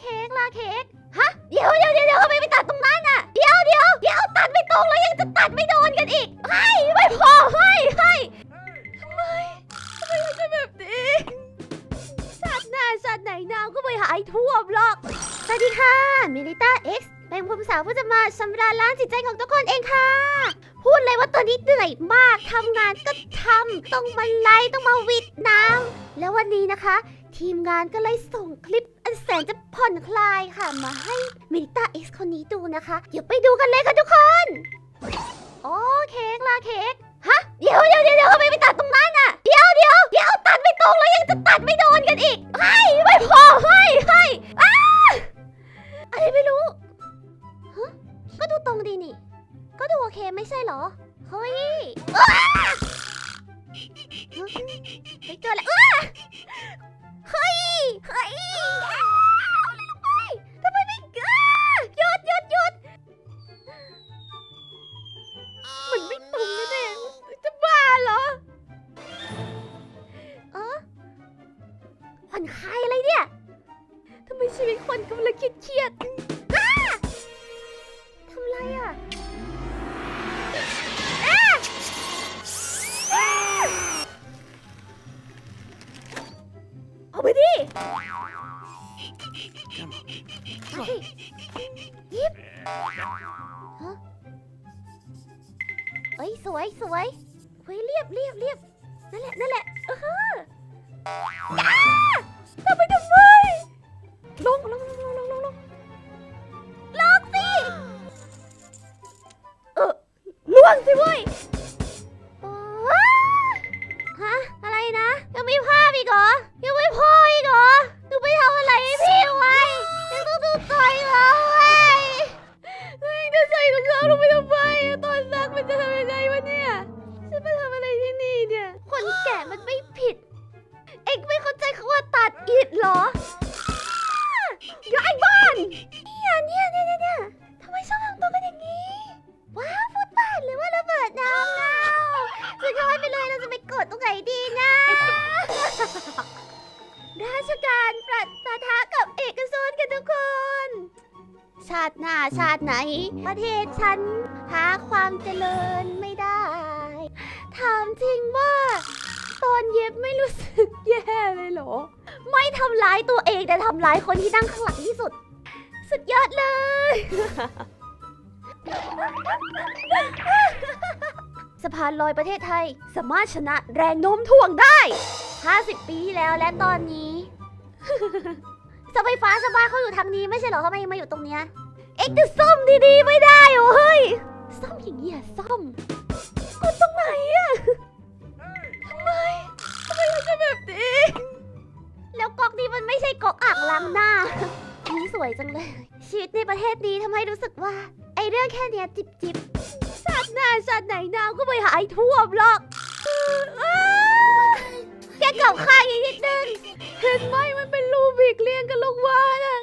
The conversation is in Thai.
เค้กลาเค้กฮะเดี๋ยวเดี๋ยวเดี๋ยวเดี๋ยวทำไมไปตัดตรงนั้นอะเดี๋ยวเดี๋ยวเดี๋ยวตัดไม่ตรงแล้วยังจะตัดไม่โดนกันอีกให้ไม่พอให้ให้ทำไมทำไมเราจะแบบนี้ชาติหน้าชาติไหนน้ำก็ไม่หายท่วมหรอกสวัสดีค่ะมิลิต้าเอ็กซ์เป็นผู้สาวผู้จะมาชำระล้างจิตใจของทุกคนเองค่ะ พูดเลยว่าตอนนี้เหนื่อยมากทำงานก็ทำต้องมาไล่ต้องมาวิดน้ำแล้ววันนี้นะคะ ทีมงานก็เลยส่งคลิปอันแสนจะผ่อนคลายค่ะ มาให้เมดิต้าเอ็กซ์คนนี้ดูนะคะ เดี๋ยวไปดูกันเลยค่ะทุกคน โอ้เค้กลาเค้กฮะเดี๋ยวเดี๋ยวเดี๋ยวเดี๋ยวทำไมไปตัดตรงนั้นอะ เดี๋ยวเดี๋ยวเดี๋ยวตัดไม่ตรงแล้วยังจะตัดไม่โดนกันอีกให้ไม่พอให้ให้อ้าอะไรไม่รู้ฮะก็ดูตรงดีนี่ ก็ดูโอเคไม่ใช่เหรอ เฮ้ยเฮ้ยเจอแล้ว เฮ้ย เฮ้ยอ้าวอะไรลงไปทำไมไม่กล้าหยุดหยุดหยุดมันไม่ตรงแน่ๆจะบ้าเหรอ เออผ่อนคลายอะไรเนี่ยทำไมชีวิตคนกำลังเครียดๆ เอาไปดิเฮ้ยยิบฮะเฮ้ยสวยสวยเฮ้ยเรียบเรียบเรียบนั่นแหละนั่นแหละเออ ชการประปะทะกับเอกชนกันทุกคน ชาติหน้าชาติไหน ประเทศฉันหาความเจริญไม่ได้ถามจริงว่า ตอนเย็บไม่รู้สึกแย่เลยเหรอ ไม่ทำร้ายตัวเองแต่ทำร้ายคนที่นั่งข้างหลังที่สุด สุดยอดเลย สะพานลอยประเทศไทย สามารถชนะแรงโน้มถ่วงได้ 50 ปีที่แล้วและตอนนี้ เสาไฟฟ้าสบายเขาอยู่ทางนี้ไม่ใช่เหรอทำไมมาอยู่ตรงเนี้ยเอ็กซ์จะซ่อมดีๆไม่ได้เหรอเฮ้ยซ่อมอย่างนี้ยซ่อมกดตรงไหนอะทำไมทำไมเราจะแบบนี้แล้วก๊อกนี้มันไม่ใช่ก๊อกอ่างล้างหน้าอันนี้สวยจังเลย ชีวิตในประเทศนี้ทำให้รู้สึกว่า ไอเรื่องแค่เนี้ยจิบจิบชาติหน้าชาติไหนน้ำก็ไม่หายท่วมหรอกแกกลับข้างอีกนิดนึง เห็นไหมมันเป็นรูบิกเรียงกันลงมาน่ะ